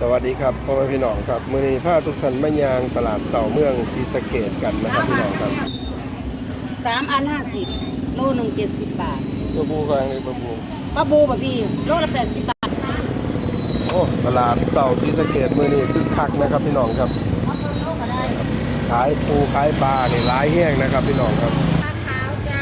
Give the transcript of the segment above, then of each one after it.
สวัสดีครับพ่อแม่พี่น้องครับมื้อนี้พาทุกท่านมายางตลาดเสาเมืองศรีสะเกดกันนะครับพี่น้องครับสามอันห้าสิบโลหนึ่งเจ็ดสิบบาทปะบูกลางเลยปะบูปลาบูป่ะพี่โลละแปดสิบบาทโอ้ตลาดเสาศรีสะเกดมื้อนี้คึกคักนะครับพี่น้องครับขายปูขายปลานี่หลายแห้งนะครับพี่น้องครับ ปลาขาวจ้า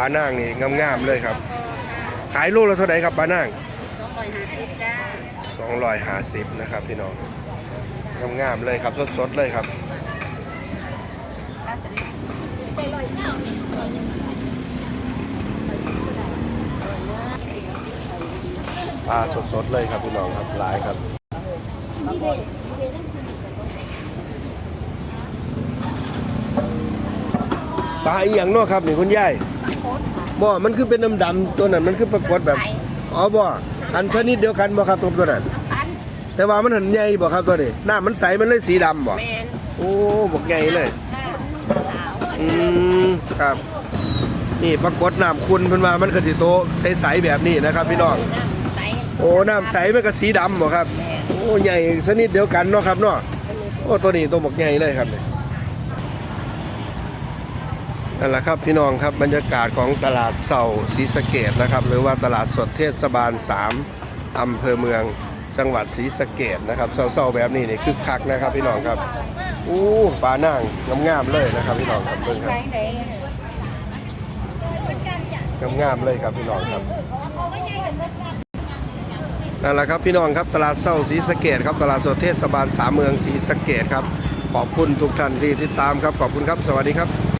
ปลานางนี่งามๆเลยครับ ขายลูกละเท่าไหร่ครับปลานางสองร้อยห้าสิบ250จ้านะครับพี่น้องงามๆเลยครับสดๆเลยครับปลาสดปลาสดๆเลยครับพี่น้องครับหลายครับปลาอีหยังเนาะครับนี่คุณยาย บ่มันคือเป็นดำๆตัวนั้นมันคือปรากฏแบบ อ๋อบ่อันชนิดเดียวกันบ่ครับตัวนั้นพันแต่ว่ามันหันใหญ่บ่ครับตัวนี้หน้ามันใสมันเลยสีดำบ่ แมนโอ้บอกใหญ่เลยห้าสาวอืมครับ นี่ปรากฏน้ำคุณเพิ่นว่ามันก็สิโตใสๆแบบนี้นะครับพี่น้อง น้ำใสโอ้น้ำใสมันก็สีดำบ่ครับ โอ้ใหญ่ชนิดเดียวกันเนาะครับเนาะ โอ้ตัวนี้ตัวบอกใหญ่เลยครับนี่ นั่นแหละครับพี่น้องครับบรรยากาศของตลาดเสาศรีสะเกดนะครับ หรือว่าตลาดสดเทศบาล 3 อำเภอเมืองจังหวัดศรีสะเกดนะครับเศร้าๆแบบนี้นี่คึกคักนะครับ พี่น้องครับอู้ปลานั่งงามๆเลยนะครับ พี่น้องครับเบิ่งครับไหนไหนงามๆเลยครับพี่น้องครับนั่นแหละครับพี่น้องครับตลาดเศร้าศรีสะเกดครับตลาดสดเทศบาลสามเมืองศรีสะเกดครับขอบคุณทุกท่านที่ติดตามครับขอบคุณครับ สวัสดีครับ